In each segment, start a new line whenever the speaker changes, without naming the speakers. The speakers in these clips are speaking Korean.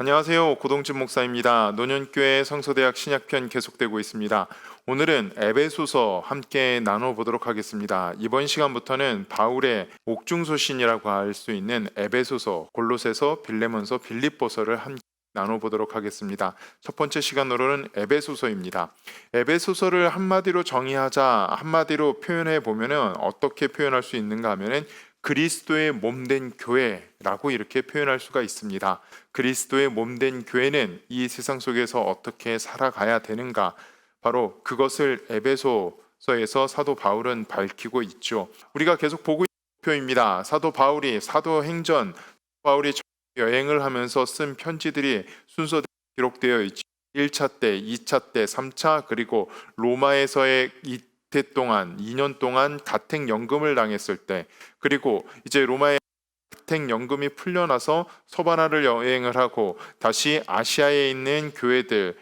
안녕하세요. 고동진 목사입니다. 노년교회 성서대학 신약편 계속되고 있습니다. 오늘은 에베소서 함께 나눠보도록 하겠습니다. 이번 시간부터는 바울의 옥중소신이라고 할 수 있는 에베소서, 골로새서, 빌레몬서, 빌립보서를 함께 나눠보도록 하겠습니다. 첫 번째 시간으로는 에베소서입니다. 에베소서를 한마디로 정의하자, 한마디로 표현해 보면은 어떻게 표현할 수 있는가 하면은 그리스도의 몸된 교회라고 이렇게 표현할 수가 있습니다. 그리스도의 몸된 교회는 이 세상 속에서 어떻게 살아가야 되는가? 바로 그것을 에베소서에서 사도 바울은 밝히고 있죠. 우리가 계속 보고 있는 표입니다. 사도 바울이 사도행전 바울이 여행을 하면서 쓴 편지들이 순서대로 기록되어 있죠. 1차 때, 2차 때, 3차 그리고 로마에서의 이태 동안 2년 동안 가택 연금을 당했을 때 그리고 이제 로마의 가택 연금이 풀려나서 서바나를 여행을 하고 다시 아시아에 있는 교회들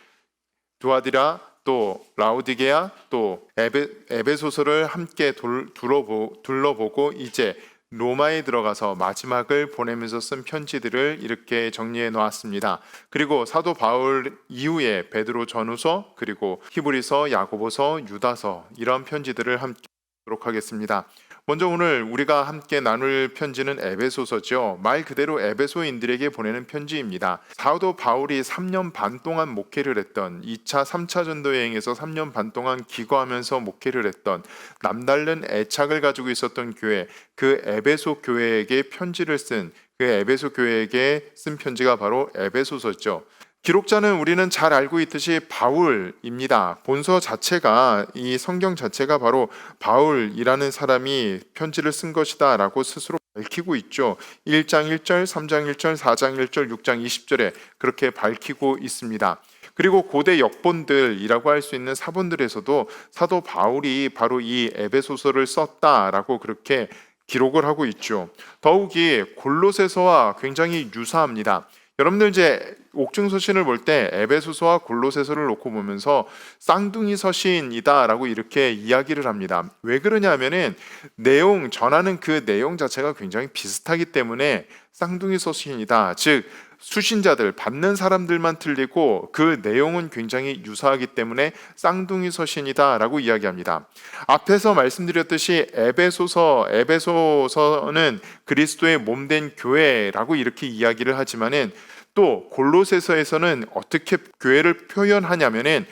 두아디라 또 라우디게아 또 에베, 에베소서를 함께 돌, 둘러보, 둘러보고 이제 로마에 들어가서 마지막을 보내면서 쓴 편지들을 이렇게 정리해 놓았습니다. 그리고 사도 바울 이후에 베드로 전후서 그리고 히브리서, 야고보서, 유다서 이런 편지들을 함께 보도록 하겠습니다. 먼저 오늘 우리가 함께 나눌 편지는 에베소서죠. 말 그대로 에베소인들에게 보내는 편지입니다. 사도 바울이 3년 반 동안 목회를 했던 2차, 3차 전도 여행에서 3년 반 동안 기거하면서 목회를 했던 남다른 애착을 가지고 있었던 교회, 그 에베소 교회에게 편지를 쓴 그 에베소 교회에게 쓴 편지가 바로 에베소서죠. 기록자는 우리는 잘 알고 있듯이 바울입니다. 본서 자체가 이 성경 자체가 바로 바울이라는 사람이 편지를 쓴 것이다라고 스스로 밝히고 있죠. 1장 1절, 3장 1절, 4장 1절, 6장 20절에 그렇게 밝히고 있습니다. 그리고 고대 역본들이라고 할 수 있는 사본들에서도 사도 바울이 바로 이 에베소서를 썼다라고 그렇게 기록을 하고 있죠. 더욱이 골로새서와 굉장히 유사합니다. 여러분들 이제 옥중 서신을 볼 때 에베소서와 골로새서를 놓고 보면서 쌍둥이 서신이다라고 이렇게 이야기를 합니다. 왜 그러냐면은 내용 전하는 그 내용 자체가 굉장히 비슷하기 때문에 쌍둥이 서신이다. 즉 수신자들 받는 사람들만 틀리고 그 내용은 굉장히 유사하기 때문에 쌍둥이 서신이다라고 이야기합니다. 앞에서 말씀드렸듯이 에베소서 에베소서는 그리스도의 몸된 교회라고 이렇게 이야기를 하지만은 또 골로새서에서는 어떻게 교회를 표현하냐면은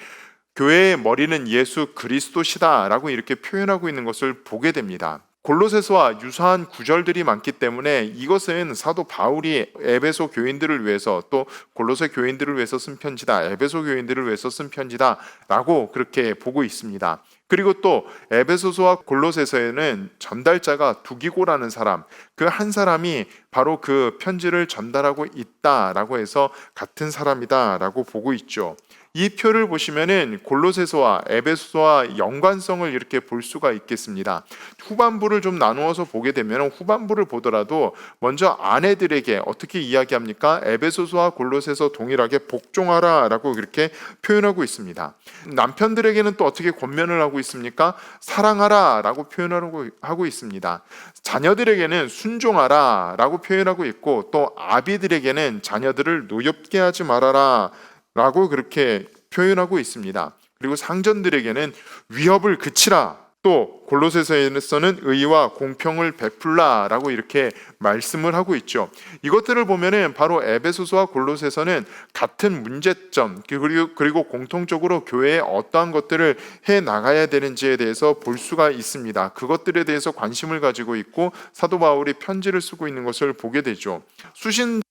교회의 머리는 예수 그리스도시다라고 이렇게 표현하고 있는 것을 보게 됩니다. 골로새서와 유사한 구절들이 많기 때문에 이것은 사도 바울이 에베소 교인들을 위해서 또 골로새 교인들을 위해서 쓴 편지다. 에베소 교인들을 위해서 쓴 편지다라고 그렇게 보고 있습니다. 그리고 또 에베소서와 골로새서에는 전달자가 두기고라는 사람, 그 한 사람이 바로 그 편지를 전달하고 있다라고 해서 같은 사람이다라고 보고 있죠. 이 표를 보시면은 골로새서와 에베소서와 연관성을 이렇게 볼 수가 있겠습니다. 후반부를 좀 나누어서 보게 되면 후반부를 보더라도 먼저 아내들에게 어떻게 이야기합니까? 에베소서와 골로새서 동일하게 복종하라라고 그렇게 표현하고 있습니다. 남편들에게는 또 어떻게 권면을 하고 있습니까? 사랑하라라고 표현하고 하고 있습니다. 자녀들에게는 순종하라라고 표현하고 있고 또 아비들에게는 자녀들을 노엽게 하지 말아라. 라고 그렇게 표현하고 있습니다. 그리고 상전들에게는 위협을 그치라. 또 골로새서에서는 의와 공평을 베풀라라고 이렇게 말씀을 하고 있죠. 이것들을 보면은 바로 에베소서와 골로새서는 같은 문제점 그리고 그리고 공통적으로 교회에 어떠한 것들을 해 나가야 되는지에 대해서 볼 수가 있습니다. 그것들에 대해서 관심을 가지고 있고 사도 바울이 편지를 쓰고 있는 것을 보게 되죠. 수신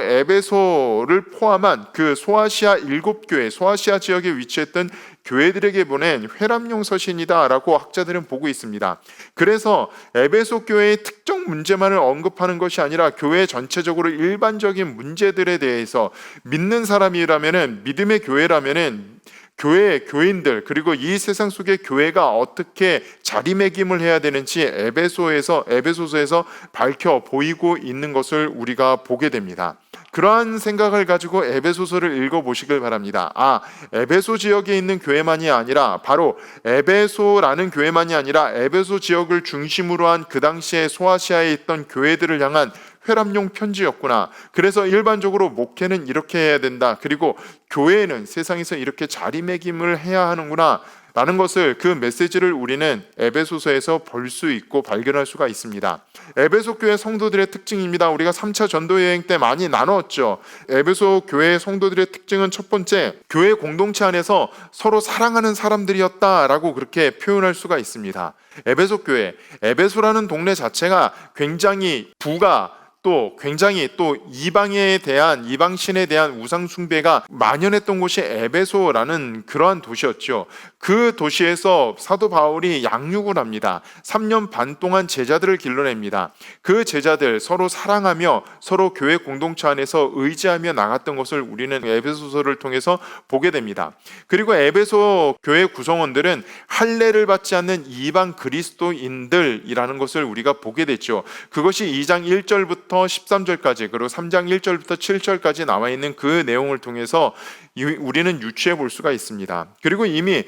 에베소를 포함한 그 소아시아 일곱 교회, 소아시아 지역에 위치했던 교회들에게 보낸 회람용 서신이다라고 학자들은 보고 있습니다. 그래서 에베소 교회의 특정 문제만을 언급하는 것이 아니라 교회 전체적으로 일반적인 문제들에 대해서 믿는 사람이라면은 믿음의 교회라면은 교회 교인들 그리고 이 세상 속의 교회가 어떻게 자리매김을 해야 되는지 에베소에서 에베소서에서 밝혀 보이고 있는 것을 우리가 보게 됩니다. 그러한 생각을 가지고 에베소서를 읽어 보시길 바랍니다. 아, 에베소 지역에 있는 교회만이 아니라 바로 에베소라는 교회만이 아니라 에베소 지역을 중심으로 한 그 당시에 소아시아에 있던 교회들을 향한 회람용 편지였구나. 그래서 일반적으로 목회는 이렇게 해야 된다. 그리고 교회는 세상에서 이렇게 자리매김을 해야 하는구나. 라는 것을 그 메시지를 우리는 에베소서에서 볼 수 있고 발견할 수가 있습니다. 에베소 교회 성도들의 특징입니다. 우리가 3차 전도 여행 때 많이 나누었죠. 에베소 교회 성도들의 특징은 첫 번째, 교회 공동체 안에서 서로 사랑하는 사람들이었다라고 그렇게 표현할 수가 있습니다. 에베소 교회, 에베소라는 동네 자체가 굉장히 부가 또 굉장히 또 이방에 대한 이방신에 대한 우상 숭배가 만연했던 곳이 에베소라는 그러한 도시였죠. 그 도시에서 사도 바울이 양육을 합니다. 3년 반 동안 제자들을 길러냅니다. 그 제자들 서로 사랑하며 서로 교회 공동체 안에서 의지하며 나갔던 것을 우리는 에베소서를 통해서 보게 됩니다. 그리고 에베소 교회 구성원들은 할례를 받지 않는 이방 그리스도인들이라는 것을 우리가 보게 됐죠. 그것이 2장 1절부터 13절까지 그리고 3장 1절부터 7절까지 나와 있는 그 내용을 통해서 이- 우리는 유추해 볼 수가 있습니다. 그리고 이미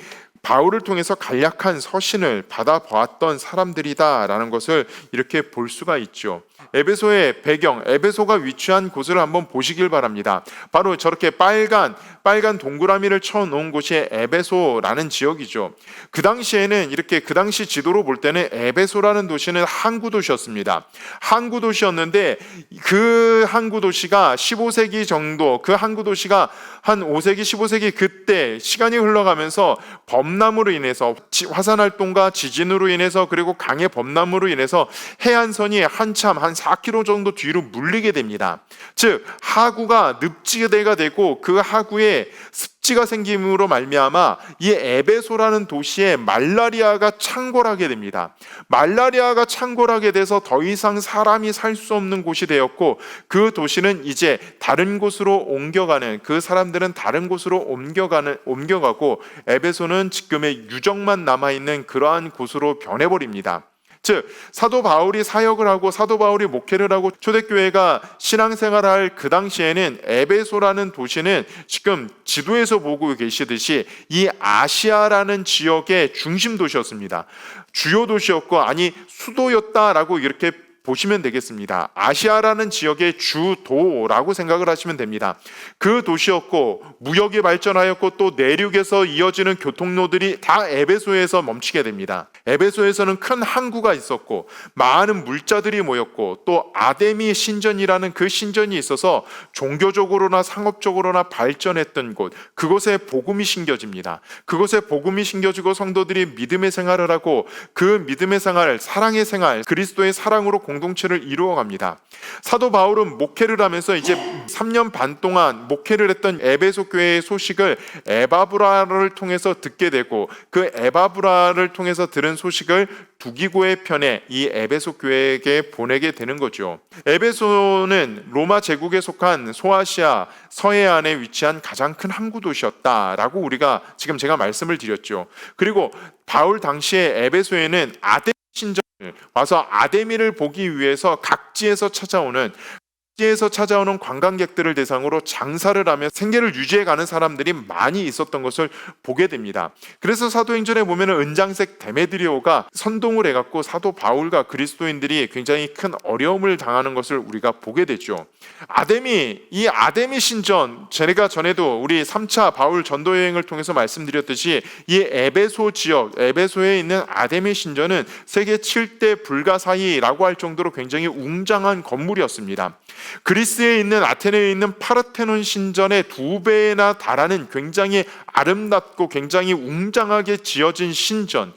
바울을 통해서 간략한 서신을 받아보았던 사람들이다라는 것을 이렇게 볼 수가 있죠. 에베소의 배경, 에베소가 위치한 곳을 한번 보시길 바랍니다. 바로 저렇게 빨간 빨간 동그라미를 쳐 놓은 곳이 에베소라는 지역이죠. 그 당시에는 이렇게 그 당시 지도로 볼 때는 에베소라는 도시는 항구 도시였습니다. 항구 도시였는데 그 항구 도시가 15세기 정도 그 항구 도시가 한 5세기 15세기 그때 시간이 흘러가면서 범 람으로 인해서 지- 화산 활동과 지진으로 인해서 그리고 강의 범람으로 인해서 해안선이 한참 한 4km 정도 뒤로 물리게 됩니다. 즉 하구가 늪지대가 되고 그 하구에 습 지가 생김으로 말미암아 이 에베소라는 도시에 말라리아가 창궐하게 됩니다. 말라리아가 창궐하게 돼서 더 이상 사람이 살 수 없는 곳이 되었고 그 도시는 이제 다른 곳으로 옮겨가는 그 사람들은 다른 곳으로 옮겨가는 옮겨가고 에베소는 지금의 유적만 남아 있는 그러한 곳으로 변해버립니다. 즉 사도 바울이 사역을 하고 사도 바울이 목회를 하고 초대교회가 신앙생활을 할그 당시에는 에베소라는 도시는 지금 지도에서 보고 계시듯이 이 아시아라는 지역의 중심 도시였습니다. 주요 도시였고 아니 수도였다라고 이렇게 보시면 되겠습니다. 아시아라는 지역의 주도라고 생각을 하시면 됩니다. 그 도시였고 무역이 발전하였고 또 내륙에서 이어지는 교통로들이 다 에베소에서 멈추게 됩니다. 에베소에서는 큰 항구가 있었고 많은 물자들이 모였고 또 아데미 신전이라는 그 신전이 있어서 종교적으로나 상업적으로나 발전했던 곳 그곳에 복음이 심겨집니다. 그곳에 복음이 심겨지고 성도들이 믿음의 생활을 하고 그 믿음의 생활, 사랑의 생활, 그리스도의 사랑으로 공 동체를 이루어갑니다. 사도 바울은 목회를 하면서 이제 3년 반 동안 목회를 했던 에베소 교회의 소식을 에바브라를 통해서 듣게 되고 그 에바브라를 통해서 들은 소식을 두기고의 편에 이 에베소 교회에게 보내게 되는 거죠. 에베소는 로마 제국에 속한 소아시아 서해안에 위치한 가장 큰 항구 도시였다라고 우리가 지금 제가 말씀을 드렸죠. 그리고 바울 당시에 에베소에는 아데 신전을 와서 아데미를 보기 위해서 각지에서 찾아오는 각 지에서 찾아오는 관광객들을 대상으로 장사를 하며 생계를 유지해 가는 사람들이 많이 있었던 것을 보게 됩니다. 그래서 사도행전에 보면은 은장색 데메드리오가 선동을 해갖고 사도 바울과 그리스도인들이 굉장히 큰 어려움을 당하는 것을 우리가 보게 되죠. 아데미 이 아데미 신전 제가 전에도 우리 3차 바울 전도 여행을 통해서 말씀드렸듯이 이 에베소 지역 에베소에 있는 아데미 신전은 세계 7대 불가사의라고 할 정도로 굉장히 웅장한 건물이었습니다. 그리스에 있는 아테네에 있는 파르테논 신전의 두 배나 달하는 굉장히 아름답고 굉장히 웅장하게 지어진 신전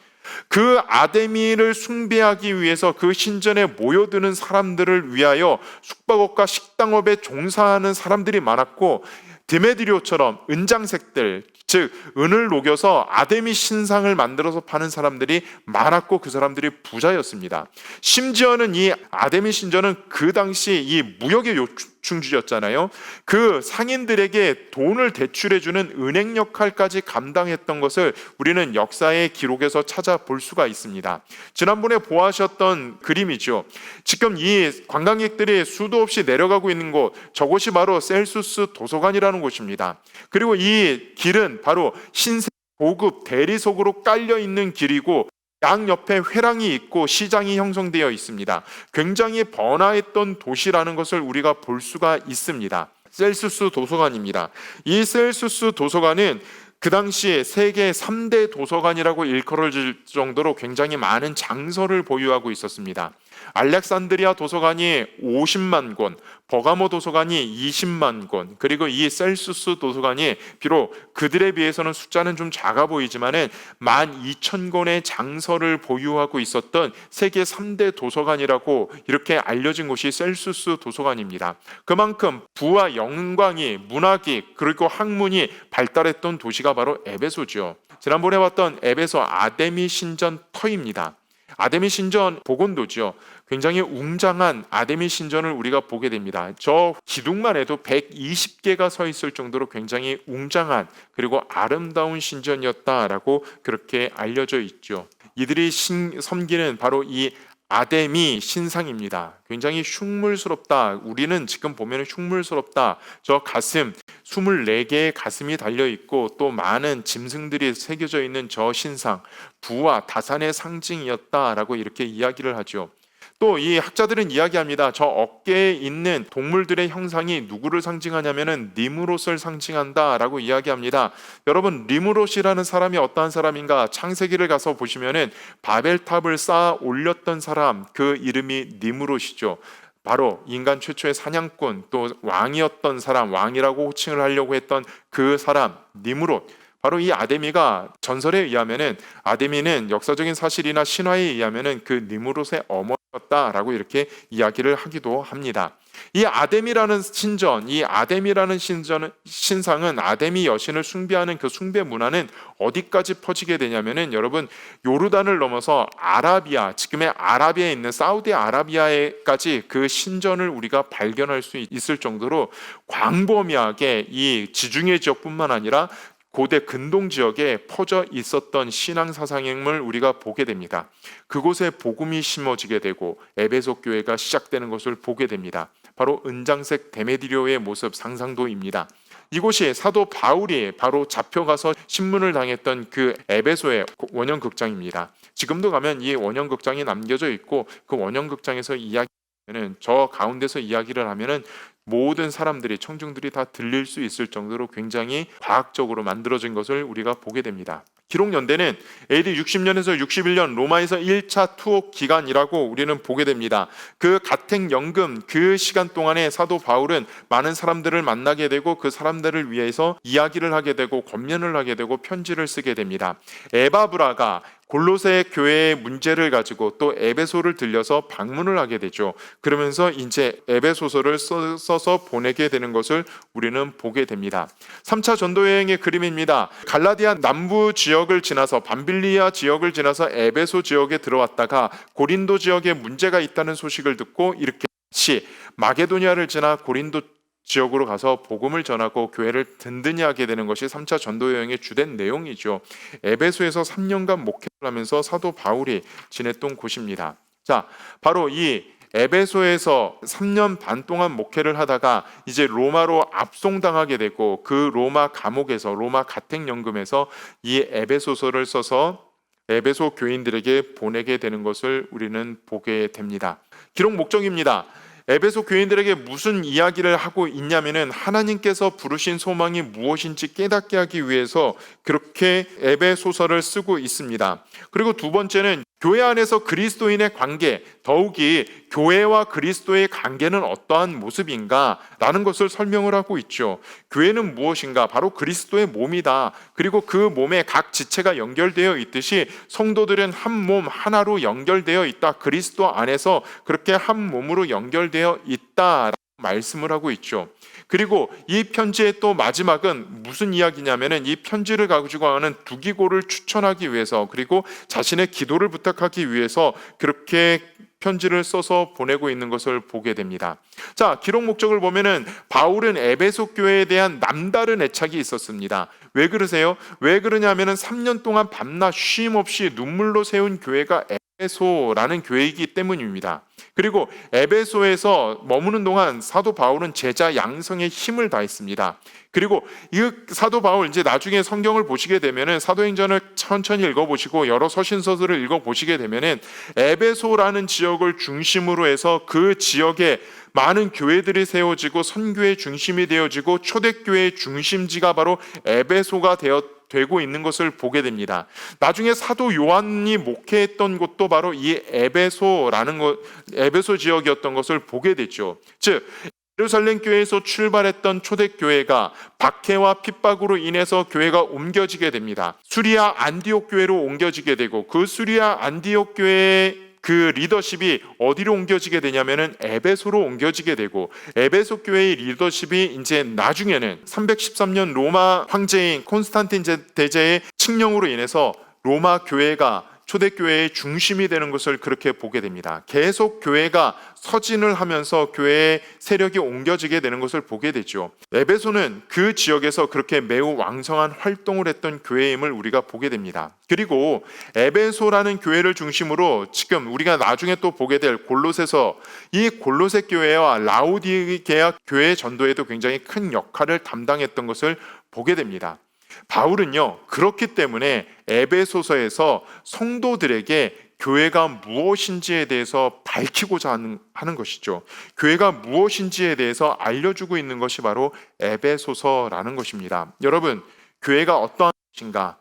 그 아데미를 숭배하기 위해서 그 신전에 모여드는 사람들을 위하여 숙박업과 식당업에 종사하는 사람들이 많았고 데메드리오처럼 은장색들 즉 은을 녹여서 아데미 신상을 만들어서 파는 사람들이 많았고 그 사람들이 부자였습니다. 심지어는 이 아데미 신전은 그 당시 이 무역의 요 충지였잖아요. 그 상인들에게 돈을 대출해주는 은행 역할까지 감당했던 것을 우리는 역사의 기록에서 찾아볼 수가 있습니다. 지난번에 보아하셨던 그림이죠. 지금 이 관광객들이 수도 없이 내려가고 있는 곳, 저곳이 바로 셀수스 도서관이라는 곳입니다. 그리고 이 길은 바로 신세 고급 대리석으로 깔려 있는 길이고 양 옆에 회랑이 있고 시장이 형성되어 있습니다. 굉장히 번화했던 도시라는 것을 우리가 볼 수가 있습니다. 셀수스 도서관입니다. 이 셀수스 도서관은 그 당시에 세계 3대 도서관이라고 일컬어질 정도로 굉장히 많은 장서를 보유하고 있었습니다. 알렉산드리아 도서관이 50만 권, 버가모 도서관이 20만 권, 그리고 이 셀수스 도서관이 비록 그들에 비해서는 숫자는 좀 작아 보이지만은 12,000권의 장서를 보유하고 있었던 세계 3대 도서관이라고 이렇게 알려진 곳이 셀수스 도서관입니다. 그만큼 부와 영광이 문학이 그리고 학문이 발달했던 도시가 바로 에베소죠. 지난번에 봤던 에베소 아데미 신전 터입니다. 아데미 신전 복원도죠. 굉장히 웅장한 아데미 신전을 우리가 보게 됩니다. 저 기둥만 해도 120개가 서 있을 정도로 굉장히 웅장한 그리고 아름다운 신전이었다라고 그렇게 알려져 있죠. 이들이 신, 섬기는 바로 이 아데미 신상입니다. 굉장히 흉물스럽다. 우리는 지금 보면 흉물스럽다. 저 가슴, 24개의 가슴이 달려 있고 또 많은 짐승들이 새겨져 있는 저 신상, 부와 다산의 상징이었다라고 이렇게 이야기를 하죠. 또 이 학자들은 이야기합니다. 저 어깨에 있는 동물들의 형상이 누구를 상징하냐면은 니무롯을 상징한다라고 이야기합니다. 여러분 니무롯이라는 사람이 어떠한 사람인가? 창세기를 가서 보시면은 바벨탑을 쌓아 올렸던 사람 그 이름이 니무롯이죠. 바로 인간 최초의 사냥꾼 또 왕이었던 사람 왕이라고 호칭을 하려고 했던 그 사람 니무롯 바로 이 아데미가 전설에 의하면은 아데미는 역사적인 사실이나 신화에 의하면은 그 니무롯의 어머 니였다라고 이렇게 이야기를 하기도 합니다. 이 아데미라는 신전, 이 아데미라는 신전 신상은 아데미 여신을 숭배하는 그 숭배 문화는 어디까지 퍼지게 되냐면은 여러분 요르단을 넘어서 아라비아, 지금의 아라비아에 있는 사우디 아라비아에까지 그 신전을 우리가 발견할 수 있을 정도로 광범위하게 이 지중해 지역뿐만 아니라 고대 근동 지역에 퍼져 있었던 신앙 사상임을 우리가 보게 됩니다. 그곳에 복음이 심어지게 되고 에베소 교회가 시작되는 것을 보게 됩니다. 바로 은장색 데메디료의 모습 상상도입니다. 이곳이 사도 바울이 바로 잡혀가서 신문을 당했던 그 에베소의 원형 극장입니다. 지금도 가면 이 원형 극장이 남겨져 있고 그 원형 극장에서 이야기하면은 저 가운데서 이야기를 하면은 모든 사람들이 청중들이 다 들릴 수 있을 정도로 굉장히 과학적으로 만들어진 것을 우리가 보게 됩니다. 기록 연대는 AD 60년에서 61년 로마에서 1차 투옥 기간이라고 우리는 보게 됩니다. 그 가택 연금 그 시간 동안에 사도 바울은 많은 사람들을 만나게 되고 그 사람들을 위해서 이야기를 하게 되고 권면을 하게 되고 편지를 쓰게 됩니다. 에바브라가 골로새 교회의 문제를 가지고 또 에베소를 들려서 방문을 하게 되죠. 그러면서 이제 에베소서를 써서 보내게 되는 것을 우리는 보게 됩니다. 3차 전도 여행의 그림입니다. 갈라디아 남부 지역을 지나서 밤빌리아 지역을 지나서 에베소 지역에 들어왔다가 고린도 지역에 문제가 있다는 소식을 듣고 이렇게 시 마게도니아를 지나 고린도 지역으로 가서 복음을 전하고 교회를 든든히 하게 되는 것이 3차 전도 여행의 주된 내용이죠. 에베소에서 3년간 목회를 하면서 사도 바울이 지냈던 곳입니다. 자, 바로 이 에베소에서 3년 반 동안 목회를 하다가 이제 로마로 압송당하게 되고 그 로마 감옥에서 로마 가택연금에서 이 에베소서를 써서 에베소 교인들에게 보내게 되는 것을 우리는 보게 됩니다. 기록 목적입니다. 에베소 교인들에게 무슨 이야기를 하고 있냐면은 하나님께서 부르신 소망이 무엇인지 깨닫게 하기 위해서 그렇게 에베소서를 쓰고 있습니다. 그리고 두 번째는 교회 안에서 그리스도인의 관계, 더욱이 교회와 그리스도의 관계는 어떠한 모습인가라는 것을 설명을 하고 있죠. 교회는 무엇인가? 바로 그리스도의 몸이다. 그리고 그 몸에 각 지체가 연결되어 있듯이 성도들은 한 몸 하나로 연결되어 있다. 그리스도 안에서 그렇게 한 몸으로 연결되어 있다. 말씀을 하고 있죠. 그리고 이 편지의 또 마지막은 무슨 이야기냐면은 이 편지를 가지고 하는 두기고를 추천하기 위해서 그리고 자신의 기도를 부탁하기 위해서 그렇게 편지를 써서 보내고 있는 것을 보게 됩니다. 자, 기록 목적을 보면은 바울은 에베소 교회에 대한 남다른 애착이 있었습니다. 왜 그러세요? 왜 그러냐면은 3년 동안 밤낮 쉼 없이 눈물로 세운 교회가 에베소라는 교회이기 때문입니다. 그리고 에베소에서 머무는 동안 사도 바울은 제자 양성에 힘을 다했습니다. 그리고 이 사도 바울 이제 나중에 성경을 보시게 되면은 사도행전을 천천히 읽어보시고 여러 서신서들을 읽어보시게 되면은 에베소라는 지역을 중심으로 해서 그 지역에 많은 교회들이 세워지고 선교의 중심이 되어지고 초대교회의 중심지가 바로 에베소가 되었 되고 있는 것을 보게 됩니다. 나중에 사도 요한이 목회했던 곳도 바로 이 에베소라는 것, 에베소 지역이었던 것을 보게 되죠. 즉 예루살렘 교회에서 출발했던 초대교회가 박해와 핍박으로 인해서 교회가 옮겨지게 됩니다. 수리아 안디옥 교회로 옮겨지게 되고 그 수리아 안디옥 교회의 그 리더십이 어디로 옮겨지게 되냐면은 에베소로 옮겨지게 되고 에베소 교회의 리더십이 이제 나중에는 313년 로마 황제인 콘스탄틴 제- 대제의 칙령으로 인해서 로마 교회가 초대교회의 중심이 되는 것을 그렇게 보게 됩니다. 계속 교회가 서진을 하면서 교회의 세력이 옮겨지게 되는 것을 보게 되죠. 에베소는 그 지역에서 그렇게 매우 왕성한 활동을 했던 교회임을 우리가 보게 됩니다. 그리고 에베소라는 교회를 중심으로 지금 우리가 나중에 또 보게 될 골로새서 이 골로새 교회와 라우디게아 교회 전도에도 굉장히 큰 역할을 담당했던 것을 보게 됩니다. 바울은요, 그렇기 때문에 에베소서에서 성도들에게 교회가 무엇인지에 대해서 밝히고자 하는, 하는 것이죠. 교회가 무엇인지에 대해서 알려주고 있는 것이 바로 에베소서라는 것입니다. 여러분, 교회가 어떠한 곳인가,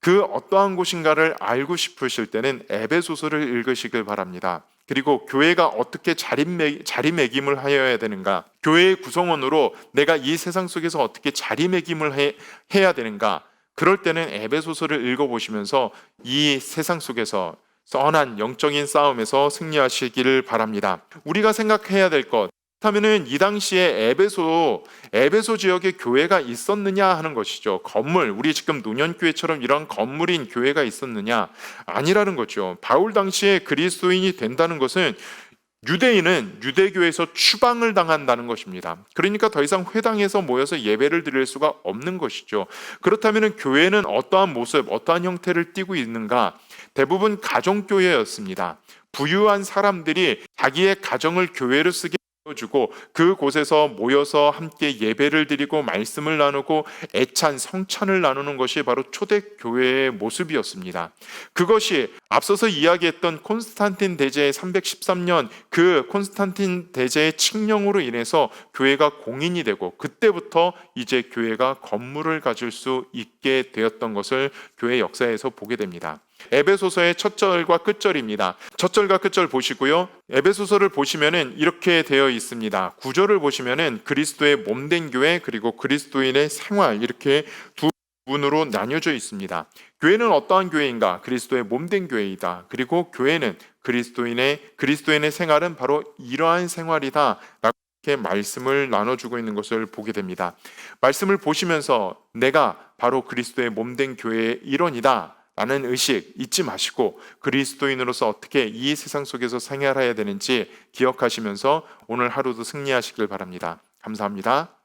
그 어떠한 곳인가를 알고 싶으실 때는 에베소서를 읽으시길 바랍니다. 그리고 교회가 어떻게 자리매, 자리매김을 하여야 되는가, 교회의 구성원으로 내가 이 세상 속에서 어떻게 자리매김을 해, 해야 되는가, 그럴 때는 에베소서를 읽어보시면서 이 세상 속에서 선한 영적인 싸움에서 승리하시기를 바랍니다. 우리가 생각해야 될 것, 그렇다면은 이 당시에 에베소 에베소 지역에 교회가 있었느냐 하는 것이죠. 건물 우리 지금 노년교회처럼 이런 건물인 교회가 있었느냐 아니라는 거죠. 바울 당시에 그리스도인이 된다는 것은 유대인은 유대교에서 추방을 당한다는 것입니다. 그러니까 더 이상 회당에서 모여서 예배를 드릴 수가 없는 것이죠. 그렇다면 교회는 어떠한 모습, 어떠한 형태를 띠고 있는가? 대부분 가정교회였습니다. 부유한 사람들이 자기의 가정을 교회로 쓰게 주고 그곳에서 모여서 함께 예배를 드리고 말씀을 나누고 애찬 성찬을 나누는 것이 바로 초대 교회의 모습이었습니다. 그것이 앞서서 이야기했던 콘스탄틴 대제의 313년 그 콘스탄틴 대제의 칙령으로 인해서 교회가 공인이 되고 그때부터 이제 교회가 건물을 가질 수 있게 되었던 것을 교회 역사에서 보게 됩니다. 에베소서의 첫 절과 끝절입니다. 첫 절과 끝절 보시고요. 에베소서를 보시면은 이렇게 되어 있습니다. 구절을 보시면은 그리스도의 몸된 교회 그리고 그리스도인의 생활 이렇게 두 부분으로 나뉘어져 있습니다. 교회는 어떠한 교회인가? 그리스도의 몸된 교회이다. 그리고 교회는 그리스도인의 그리스도인의 생활은 바로 이러한 생활이다. 이렇게 말씀을 나눠주고 있는 것을 보게 됩니다. 말씀을 보시면서 내가 바로 그리스도의 몸된 교회의 일원이다. 라는 의식 잊지 마시고 그리스도인으로서 어떻게 이 세상 속에서 생활해야 되는지 기억하시면서 오늘 하루도 승리하시길 바랍니다. 감사합니다.